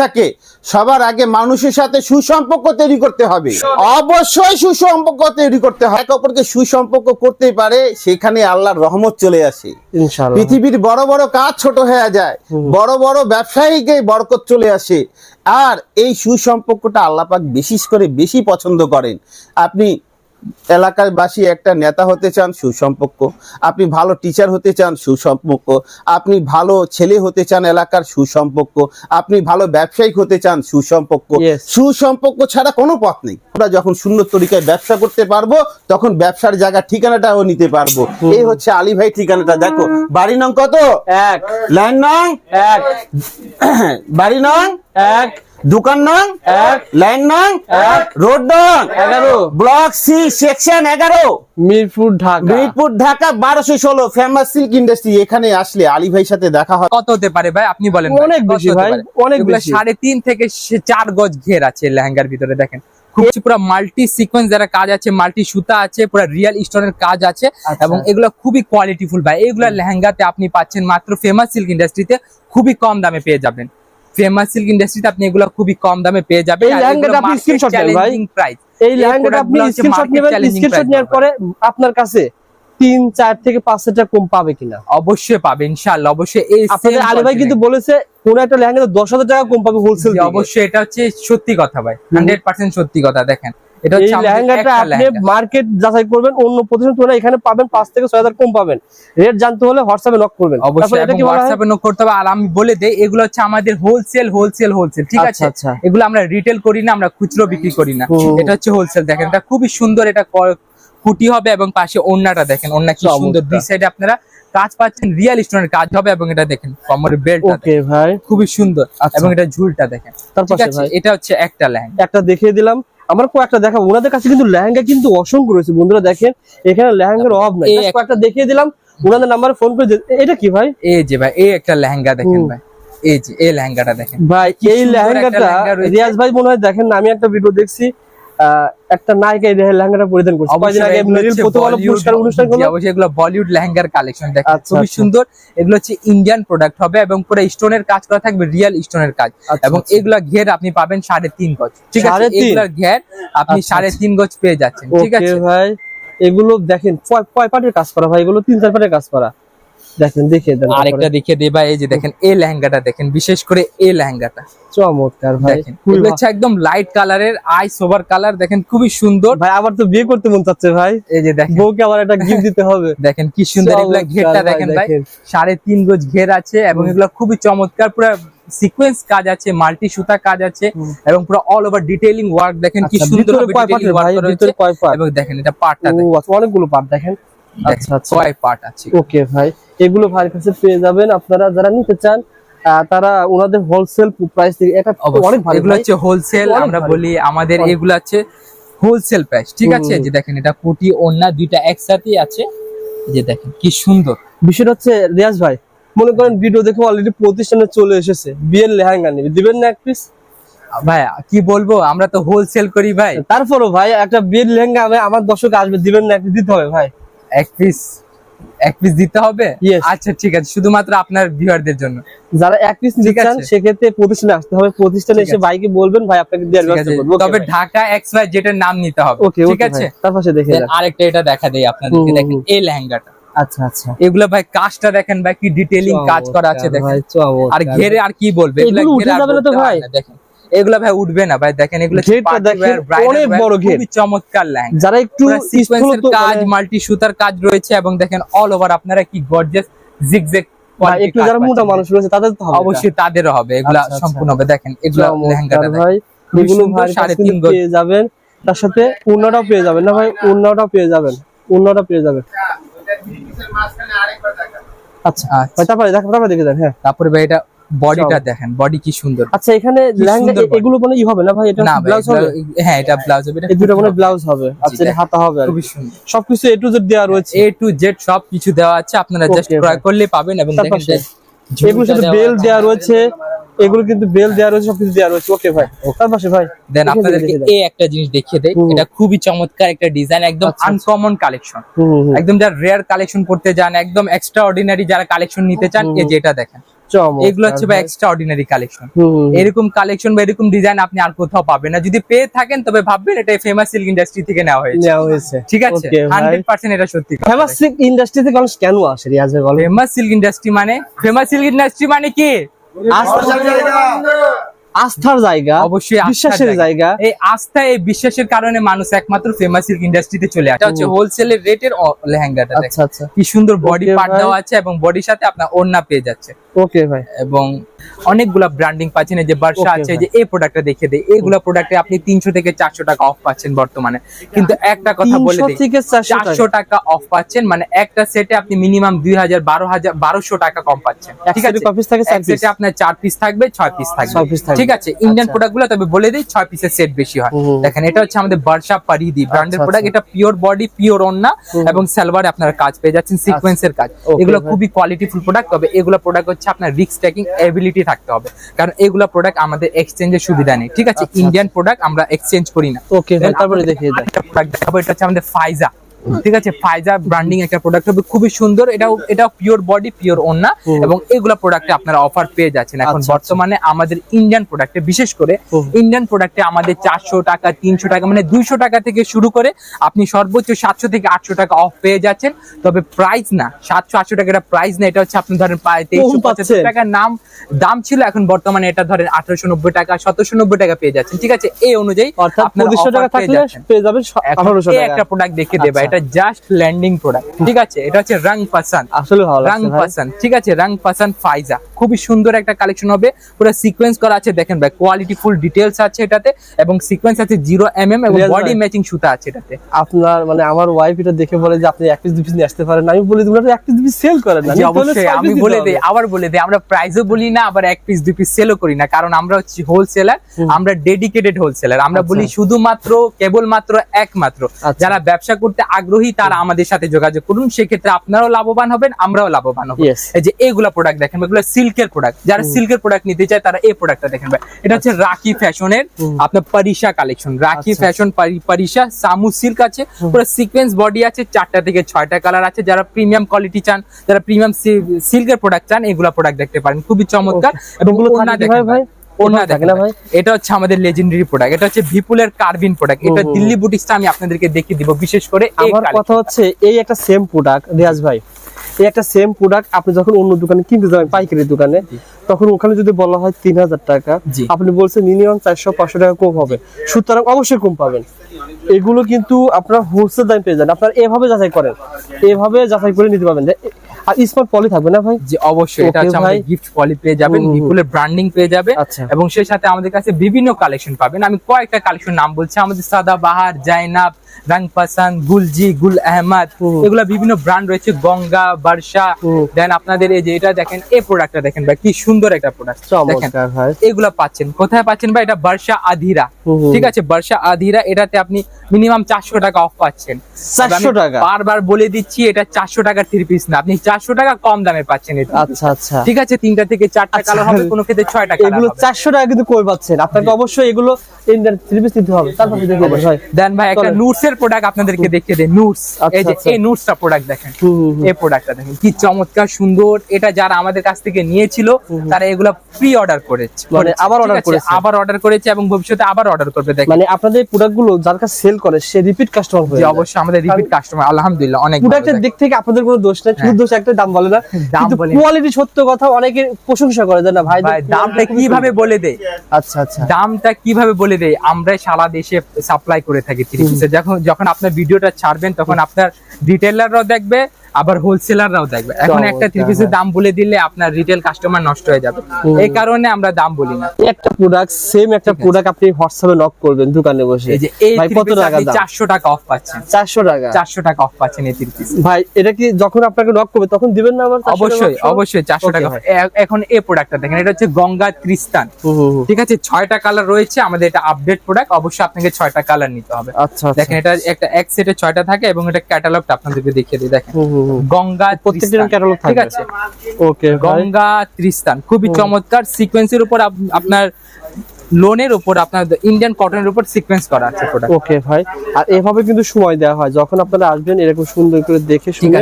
থাকে সবার আগে মানুষের সাথে সুসম্পর্ক তৈরি করতে হবে। অবশ্যই সুসম্পর্ক তৈরি করতে হয়। এক অপরকে সুসম্পর্ক করতে পারে সেখানে আল্লাহর রহমত চলে আসে। পৃথিবীর বড় বড় কাজ ছোট হয়ে যায় বড় বড় ব্যবসায়ীকে বরকত চলে আসে। আর এই সুসম্পর্কটা আল্লাহ পাক বিশেষ করে বেশি পছন্দ করেন। আপনি এলাকার বাসী একটা নেতা হতে চান সুসম্পর্ক। আপনি ভালো টিচার হতে চান সুসম্পর্ক। আপনি ভালো ছেলে হতে চান এলাকার সুসম্পর্ক। আপনি ভালো ব্যবসায়িক হতে চান সুসম্পর্ক। সুসম্পর্ক ছাড়া কোনো পথ নেই। আমরা যখন শূন্য তরিকায় ব্যবসা করতে পারব তখন ব্যবসার জায়গা ঠিকানাটাও নিতে পারব। এই হচ্ছে আলী ভাই ঠিকানাটা। দেখো বাড়ি নং কত? এক। লাইন নং এক। বাড়ি নং এক। দোকান নং এক লাইন নং এক রোড নং এগারো। ব্লক সি সেকশন এগারো। মিরপুর ঢাকা। মিরপুর ঢাকা বারোশো ষোলো ফেমাস সিল্ক ইন্ডাস্ট্রি এখানে আসলে আলী ভাইয়ের সাথে দেখা হয়। কত হতে পারে ভাই? আপনি বলেন অনেক বেশি ভাই, অনেক বেশি। সাড়ে তিন থেকে চার গজ ঘের আছে লেহেঙ্গার ভিতরে দেখেন। খুব পুরো মাল্টি সিকোয়েন্স যারা কাজ আছে মাল্টি সুতা আছে পুরো রিয়েল স্টোনের কাজ আছে আচ্ছা। এবং এগুলো খুবই কোয়ালিটিফুল ভাই। এগুলা লেহেঙ্গাতে আপনি পাচ্ছেন মাত্র ফেমাস সিল্ক ইন্ডাস্ট্রিতে খুবই কম দামে পেয়ে যাবেন। ফেমাস সিল্ক ইন্ডাস্ট্রিতে আপনি এগুলো খুবই কম দামে পেয়ে যাবেন। এই লেহেঙ্গাটা আপনি স্ক্রিনশট নেবেন ভাই। প্রাইস এই লেহেঙ্গাটা আপনি স্ক্রিনশট নেবেন স্ক্রিনশট নেওয়ার পরে আপনার কাছে তিন চার থেকে পাঁচ হাজার টাকা কম পাবে কিনা। অবশ্যই পাবে ইনশাআল্লাহ। অবশ্যই এই আপনাদের আলী ভাই কিন্তু বলেছে কোন একটা লেহেঙ্গা দশ হাজার টাকা কম পাবে হোলসেল অবশ্যই। এটা হচ্ছে সত্যি কথা ভাই হান্ড্রেড পার্সেন্ট সত্যি কথা দেখেন। এই হচ্ছে লেহেঙ্গাটা আপনি মার্কেট যাচাই করবেন অন্য প্রতিষ্ঠান তুলনায় এখানে পাবেন পাঁচ থেকে ছয় হাজার কম পাবেন। রেট জানতে হলে হোয়াটসঅ্যাপে নক করবেন। অবশ্যই এটা কি বলা হোয়াটসঅ্যাপে নোট করতে হবে। আর আমি বলে দেই এগুলো হচ্ছে আমাদের হোলসেল হোলসেল হোলসেল ঠিক আচ্ছা, আছে? আচ্ছা। এগুলো আমরা রিটেল করি না আমরা খুচরো বিক্রি করি না। এটা হচ্ছে হোলসেল দেখেন। এটা খুবই সুন্দর এটা কুটি হবে এবং পাশে ওন্নাটা দেখেন। ওন্না কি সুন্দর দুই। সাইডে আপনারা কাজ পাচ্ছেন রিয়েল স্টোনের কাজ হবে এবং এটা দেখেন কোমরের বেল্টটা ওকে ভাই। খুবই সুন্দর আচ্ছা। এবং এটা ঝুলটা দেখেন। তার ঠিক পাশে আছে? ভাই। এটা হচ্ছে একটা লেহেঙ্গা। একটা দেখিয়ে দিলাম। আমরা কয়েকটা দেখাবো। ওনাদের কাছে কিন্তু লেহেঙ্গা কিন্তু অসংখ্য রয়েছে। বন্ধুরা দেখেন এখানে লেহেঙ্গার অভাব নাই। কয়েকটা দেখিয়ে দিলাম। ওনাদের নাম্বারে ফোন করে এটা কি ভাই? এই যে ভাই এই একটা লেহেঙ্গা দেখেন ভাই। এই যে এই লেহেঙ্গাটা দেখেন। ভাই এই লেহেঙ্গাটা রিয়াজ ভাই মনে হয় দেখেন না, আমি একটা ভিডিও দেখছি। একটা নায়িকা এই লেহেঙ্গাটা পরিধান করছে। কয়েকদিন আগে মেরিল Bollywood- পুরস্কার অনুষ্ঠান জি, অবশ্যই এগুলো বলিউড লেহেঙ্গার কালেকশন দেখেন আচ্ছা, খুবই আচ্ছা। সুন্দর। এগুলো হচ্ছে ইন্ডিয়ান প্রোডাক্ট হবে এবং পুরো স্টোনের কাজ করা থাকবে রিয়েল স্টোনের কাজ। আচ্ছা, এবং। এগুলা ঘের আপনি পাবেন সাড়ে তিন গজ। ঠিক আছে? এগুলার ঘের আপনি সাড়ে। তিন গজ পেয়ে যাচ্ছেন। ঠিক আছে? ভাই এগুলো দেখেন কয় পাটের কাজ করা ভাই? এগুলো তিন চার পাটের কাজ করা। দেখেন দেখিয়ে দেন আরেকটা দেখিয়ে দেবা এই যে দেখেন এই লেহেঙ্গাটা দেখেন বিশেষ করে এই লেহেঙ্গাটা। চমৎকার ভাই। এগুলো হচ্ছে একদম লাইট কালারের আই সোভার কালার দেখেন খুবই সুন্দর। ভাই আবার তো বিয়ে করতে মন চাচ্ছে ভাই। এই যে দেখেন। বউকে আবার একটা গিফট দিতে হবে। দেখেন কি সুন্দর এগুলা ঘেরটা দেখেন ভাই। সাড়ে তিন গজ ঘের আছে এবং এগুলো খুবই চমৎকার পুরো সিকোয়েন্স কাজ আছে মাল্টি সুতা কাজ আছে এবং পুরো অল ওভার ডিটেইলিং ওয়ার্ক দেখেন কি আচ্ছা, সুন্দর ভাই? ভিতরে কয় পাট এবং দেখেন এটা পার্টটা আচ্ছা, অনেকগুলো পার্ট দেখেন। আচ্ছা আচ্ছা। পার্ট আছে? ওকে ভাই এগুলো ভাইয়ের কাছে পেয়ে যাবেন আপনারা যারা নিতে চান তারা ওনাদের হোলসেল প্রাইস এটা অনেক ভালো এগুলো হচ্ছে হোলসেল আমরা বলি আমাদের এগুলো হচ্ছে হোলসেল প্রাইস ঠিক আছে? যে দেখেন এটা কোটি ওন্না দুইটা একসাথেই আছে। যে দেখেন কি সুন্দর। বিষয়টা হচ্ছে রিয়াজ ভাই মনে করেন ভিডিও দেখে অলরেডি প্রতিষ্ঠানে চলে এসেছে। বিয়ের লেহেঙ্গা নেবে দিবেন না এক পিস ভাই কি বলব? আমরা তো হোলসেল করি ভাই। তারপরও ভাই একটা বিয়ের লেহেঙ্গা আমি আমার দর্শক আসবে দিবেন না এক piece দিতে হবে ভাই। এক পিস এক পিস দিতে হবে? আচ্ছা ঠিক আছে শুধুমাত্র আপনার ভিউয়ারদের জন্য। যারা এক পিস নিতে চান সেক্ষেত্রে প্রতিষ্ঠানে আসতে হবে। প্রতিষ্ঠানে এসে ভাইকে বলবেন ভাই আপনাকে দেওয়ার ব্যবস্থা করব। তবে ঢাকা এক্স ওয়াই যেটার নাম নিতে হবে। ঠিক আছে? তার পাশে দেখে আরেকটা এটা দেখা দেই আপনাদেরকে। দেখেন এই লেহেঙ্গাটা। আচ্ছা আচ্ছা। এগুলো ভাই কাজটা দেখেন ভাই কি ডিটেইলিং কাজ করা আছে দেখেন। আর ঘেরে আর কি বলবে? এগুলো এগুলো উঠে যাবে না তো ভাই? দেখেন। এগুলো ভাই উঠবে না ভাই। দেখেন এগুলো অনেক বড় ঘের। চমৎকার যারা একটু কাজ মানে- মাল্টি সুতার কাজ রয়েছে এবং দেখেন অল ওভার আপনারা কি গর্জিয়াস জিগজ্যাগ ভাই, একটু যারা মোটা মানুষ রয়েছে তাদের তো হবে অবশ্যই তাদেরও হবে এগুলা আচ্ছা, আচ্ছা। সম্পূর্ণ হবে। দেখেন এগুলা লেহেঙ্গাটা ভাই এগুলো তিন গজ। পেয়ে যাবেন তার সাথে উন্নাটাও পেয়ে যাবেন না ভাই? উন্নাটাও পেয়ে যাবেন উন্নাটা পেয়ে যাবেন। আচ্ছা আচ্ছা। ভাই তারপরে দেখেন দেন হ্যাঁ। তারপরে ভাই এটা বডিটা দেখেন বডি কি সুন্দর। আচ্ছা এখানে। এগুলো মানে ই হবে না ভাই? এটা ব্লাউজ হবে? হ্যাঁ এটা ব্লাউজ হবে এই দুটো মানে খুবই ব্লাউজ হবে। আচ্ছা এটা হাতা হবে। খুবই সুন্দর। সবকিছু এ টু জেড দেওয়া রয়েছে। এ টু জেড সব কিছু দেওয়া আছে আপনারা জাস্ট ক্রয় করলে পাবেন এবং দেখেন এগুলোর সাথে বেল দেওয়া রয়েছে। এগুলো কিন্তু বেল দেওয়া রয়েছে সবকিছু দেওয়া রয়েছে। ওকে ভাই। তার পাশে ভাই দেন আপনাদেরকে এই একটা জিনিস দেখিয়ে দেয় এটা খুবই চমৎকার একটা ডিজাইন একদম আচ্ছা, আচ্ছা। Uncommon collection. একদম যারা রেয়ার কালেকশন করতে যান একদম এক্সট্রা অর্ডিনারি যারা কালেকশন নিতে চান। এই যেটা দেখেন। এগুলো হচ্ছে। Extraordinary collection. এরকম কালেকশন বা এরকম ডিজাইন আপনি আর কোথাও পাবেন না। যদি পেয়ে থাকেন তবে ভাববেন এটা ফেমাস সিল্ক ইন্ডাস্ট্রি থেকে নেওয়া হয়েছে। ঠিক আছে? হান্ড্রেড পার্সেন্ট এটা সত্যি ফেমাস সিল্ক ইন্ডাস্ট্রি থেকে মানুষ কেন আসে রিয়াজ ভাই বলেন ফেমাস সিল্ক ইন্ডাস্ট্রি মানে? ফেমাস সিল্ক ইন্ডাস্ট্রি মানে কি? আস্থার জায়গা। অবশ্যই বিশ্বাসের জায়গা। এই আস্থা এই বিশ্বাসের কারণে মানুষ একমাত্র ফেমাস সিল্ক ইন্ডাস্ট্রিতে চলে আসে। হচ্ছে হোলসেলের রেটের লেহেঙ্গাটা আচ্ছা আচ্ছা। কি সুন্দর বডি পার্ট দেওয়া আছে এবং বডির সাথে আপনার ওড়না পেয়ে যাচ্ছে। ওকে ভাই। এবং অনেকগুলা ব্র্যান্ডিং পাচ্ছেন এই যে বর্ষা আছে যে এই প্রোডাক্টটা দেখে দেয় এইগুলা প্রোডাক্টে আপনি তিনশো থেকে চারশো টাকা অফ পাচ্ছেন বর্তমানে। কিন্তু একটা কথা বলে 300 দিই থেকে 400 চারশো টাকা অফ পাচ্ছেন মানে একটা সেটে আপনি মিনিমাম দুই হাজার বারো হাজার বারোশো টাকা কম পাচ্ছেন। ঠিক আছে? সেটে আপনার চার পিস থাকবে ছয় পিস থাকবে। ঠিক আছে? ইন্ডিয়ান আচ্ছা। প্রোডাক্টগুলো তবে বলে দিই ছয় পিসের সেট বেশি হয়। দেখেন এটা হচ্ছে আমাদের বর্ষা পারিদি ব্র্যান্ডের আচ্ছা, প্রোডাক্ট আচ্ছা। এটা পিওর বডি পিওর হুম। এবং সালোয়ারে আপনারা কাজ পেয়ে যাচ্ছেন সিকোয়েন্সের কাজ। এগুলো খুবই কোয়ালিটিফুল প্রোডাক্ট তবে এগুলো প্রোডাক্ট হচ্ছে আপনার রিক্স ট্যাকিং এবিলিটি থাকতে হবে। কারণ এগুলো প্রোডাক্ট আমাদের এক্সচেঞ্জের সুবিধা নেই। ঠিক আছে? আচ্ছা, ইন্ডিয়ান প্রোডাক্ট আমরা এক্সচেঞ্জ করি না। ওকে তারপরে দেখিয়ে দেয়। প্রোডাক্ট দেখাবো এটা হচ্ছে আমাদের ফাইজা ঠিক আছে ফাইজা ব্র্যান্ডিং একটা প্রোডাক্ট হবে খুবই সুন্দর। এটাও এটাও পিওর বডি পিওর ওন্না এবং এগুলা প্রোডাক্টে আপনারা অফার পেয়ে যাচ্ছেন। এখন আচ্ছা, বর্তমানে আমাদের ইন্ডিয়ান প্রোডাক্টে বিশেষ করে ইন্ডিয়ান প্রোডাক্টে আমাদের চারশো টাকা তিনশো টাকা মানে দুইশো টাকা থেকে শুরু করে আপনি সর্বোচ্চ সাতশো থেকে আটশো টাকা অফ পেয়ে যাচ্ছেন। তবে প্রাইস না সাতশো আটশো টাকা এটা প্রাইস না এটা হচ্ছে আপনি ধরেন প্রায় তেইশশো পঁচাত্তর টাকার নাম দাম ছিল এখন বর্তমানে এটা ধরেন আঠারোশো নব্বই টাকা সতেরোশো নব্বই টাকা পেয়ে যাচ্ছেন। ঠিক আছে এই অনুযায়ী অর্থাৎ আপনারা টাকা পেয়ে থাকলে পেয়ে যাবেন একটা প্রোডাক্ট দেখে দেবা আচ্ছা। এটা জাস্ট ল্যান্ডিং প্রোডাক্ট ঠিক আছে? এটা হচ্ছে রং পাসান আসলে রং পাসান ঠিক আছে? রং পাসান ফাইজা খুবই সুন্দর একটা কালেকশন হবে। পুরো সিকোয়েন্স করা আছে দেখেন ভাই কোয়ালিটি ফুল ডিটেলস আছে এটাতে এবং সিকোয়েন্স আছে জিরো এম এম এবং বডি ম্যাচিং সুতা আছে এটাতে। আপনার মানে আমার ওয়াইফ এটা দেখে বলে যে আপনি এক পিস দু পিস নিয়ে আসতে পারেন আমি বলি তোমরা এক পিস দু পিস সেল করেন না। অবশ্যই আমি বলে দেই আবার বলে দেই আমরা প্রাইসও বলি না আবার এক পিস পিস সেলও করি না কারণ আমরা হচ্ছে হোলসেলার আমরা ডেডিকেটেড হোলসেলার আমরা আচ্ছা। বলি শুধুমাত্র কেবলমাত্র একমাত্র। আচ্ছা। যারা ব্যবসা করতে আগ্রহী তারা আমাদের সাথে যোগাযোগ করুন। সেক্ষেত্রে আপনারাও লাভবান হবেন আমরাও লাভবান হব। এই যে এইগুলা প্রোডাক্ট দেখেন এগুলো সিল্কের প্রোডাক্ট যারা সিল্কের প্রোডাক্ট নিতে চায় তারা এই প্রোডাক্টটা দেখেন ভাই। এটা হচ্ছে রাখি ফ্যাশনের আপনার পারিশা কালেকশন রাখি আচ্ছা। ফ্যাশন পারিশা সামু সিল্ক আছে পুরো সিকোয়েন্স বডি আছে চারটা থেকে ছয়টা কালার আছে। যারা প্রিমিয়াম কোয়ালিটি চান যারা প্রিমিয়াম সিল্কের প্রোডাক্ট চান এগুলা প্রোডাক্ট দেখতে পারেন। খুবই চমৎকার। এবং এগুলো ভাই। ভাই? ওড়না ওড়না থাকে দেখেন না ভাই। এটা হচ্ছে আমাদের লেজেন্ডারি প্রোডাক্ট এটা হচ্ছে বিপুলের কার্বিন প্রোডাক্ট এটা হুম, হুম। দিল্লি বুটিক্সটা আমি আপনাদেরকে দেখিয়ে দিব বিশেষ করে আমার কথা হচ্ছে এই একটা সেম প্রোডাক্ট রিয়াজ ভাই এই একটা সেম প্রোডাক্ট আপনি যখন অন্য দোকানে কিনতে যাবেন পাইকারি দোকানে তখন ওখানে যদি বলা হয় তিন হাজার টাকা আপনি বলছেন মিনিমাম চারশো পাঁচশো টাকা কম হবে। সুতরাং অবশ্যই কম পাবেন। এগুলো কিন্তু আপনার হোলসেল দাম পেয়ে যান আপনার এভাবে যাচাই করেন। এভাবে যাচাই করে নিতে পারবেন আর স্মার্ট পলি থাকবে না ভাই? জি অবশ্যই। এটা আছে হচ্ছে আমাদের গিফট পলি পেয়ে যাবেন। বিপুলের ব্র্যান্ডিং পেয়ে যাবে আচ্ছা। এবং সেই সাথে আমাদের কাছে বিভিন্ন কালেকশন পাবেন। আমি কয়েকটা কালেকশন নাম বলছি। আমাদের সাদা বাহার জাইনাব রং পাসান গুলজি গুল আহমদ হুম। এগুলা বিভিন্ন ব্র্যান্ড রয়েছে গঙ্গা বর্ষা দেন আপনাদের এই যে এটা দেখেন এই প্রোডাক্টটা দেখেন ভাই কি সুন্দর একটা প্রোডাক্ট দেখেন এগুলা পাচ্ছেন। কোথায় পাচ্ছেন ভাই? এটা বর্ষা আধিরা। ঠিক আছে বর্ষা আধিরা এটাতে আপনি মিনিমাম চারশো টাকা অফ পাচ্ছেন। 400 টাকা? বারবার বলে দিচ্ছি এটা চারশো টাকার থ্রি পিস না। আপনি চারশো টাকা কম দামে পাচ্ছেন এটা। আচ্ছা আচ্ছা। ঠিক আছে তিনটা থেকে চারটা আচ্ছা। কালার হবে কোনো ক্ষেত্রে ছয়টা এগুলো চারশো টাকা কিন্তু কই পাচ্ছেন? আপনাকে অবশ্যই এগুলো ইন্ডিয়ান থ্রি পিস নিতে হবে। তারপর দেন ভাই। একটা। নুটস এর প্রোডাক্ট আপনাদেরকে দেখিয়ে দেয় নুটস আচ্ছা, এই যে আচ্ছা। এই নুটসটা প্রোডাক্ট দেখেন। এই প্রোডাক্টটা দেখেন। কি চমৎকার সুন্দর। এটা যারা আমাদের কাছ থেকে নিয়েছিল তারা এগুলো প্রি অর্ডার করেছে। মানে আবার আছে? করেছে। আবার অর্ডার করেছে এবং ভবিষ্যতে আবার অর্ডার করবে দেখেন। মানে আপনাদের প্রোডাক্টগুলো যার কাছে সেল করে সে রিপিট কাস্টমার হয়ে যায়। অবশ্যই আমাদের রিপিট কাস্টমার আলহামদুলিল্লাহ অনেক প্রোডাক্টের দিক থেকে আপনাদের কোনো দোষ নেই শুধু দোষ একটা দাম বলে না। কিন্তু কোয়ালিটি সত্য কথা অনেকে প্রশংসা করে না ভাই ভাই দামটা কীভাবে বলে দেয়? আচ্ছা আচ্ছা। দামটা কীভাবে বলে দেয়? আমরা সারা দেশে সাপ্লাই করে থাকি। থ্রি যখন যখন আপনার ভিডিওটা ছাড়বেন তখন আপনার ডিটেলাররাও দেখবে আবার হোলসেলাররাও দেখবে। এখন একটা থ্রি পিসের দাম বলে দিলে আপনার রিটেল কাস্টমার নষ্ট হয়ে যাবে। এই কারণে আমরা দাম বলি না। একটা প্রোডাক্ট সেম একটা প্রোডাক্ট আপনি হোয়াটসঅ্যাপে নক করবেন দোকানে বসে। এই যে এই ভাই কত টাকা দাম? চারশো টাকা অফ পাচ্ছেন। চারশো টাকা। চারশো টাকা অফ পাচ্ছেন এই থ্রি পিস ভাই এটা কি যখন আপনাকে নক করবে তখন দিবেন না আমার অবশ্যই অবশ্যই চারশো Okay, টাকা ভাই। এখন এই প্রোডাক্টটা দেখেন এটা হচ্ছে গঙ্গা হুম। ঠিক আছে ছয়টা কালার রয়েছে আমাদের এটা আপডেট প্রোডাক্ট অবশ্যই আপনাকে ছয়টা কালার নিতে হবে। আচ্ছা আচ্ছা। দেখেন এটা একটা এক সেটে ছয়টা থাকে এবং এটা ক্যাটালগটা আপনাদেরকে দেখিয়ে দিই দেখেন। গঙ্গা ক্যাটালগ ঠিক আছে। ওকে গঙ্গা ত্রিস্তান খুবই চমৎকার। সিকোয়েন্সের উপর আপ- আপনার লোনের উপর আপনার ইন্ডিয়ান কটনের উপর সিকোয়েন্স করা আছে প্রোডাক্ট ওকে ভাই। আর এভাবে কিন্তু সময় দেওয়া হয়। যখন আপনারা আসবেন এরকম সুন্দর করে দেখে ঠিক শুনে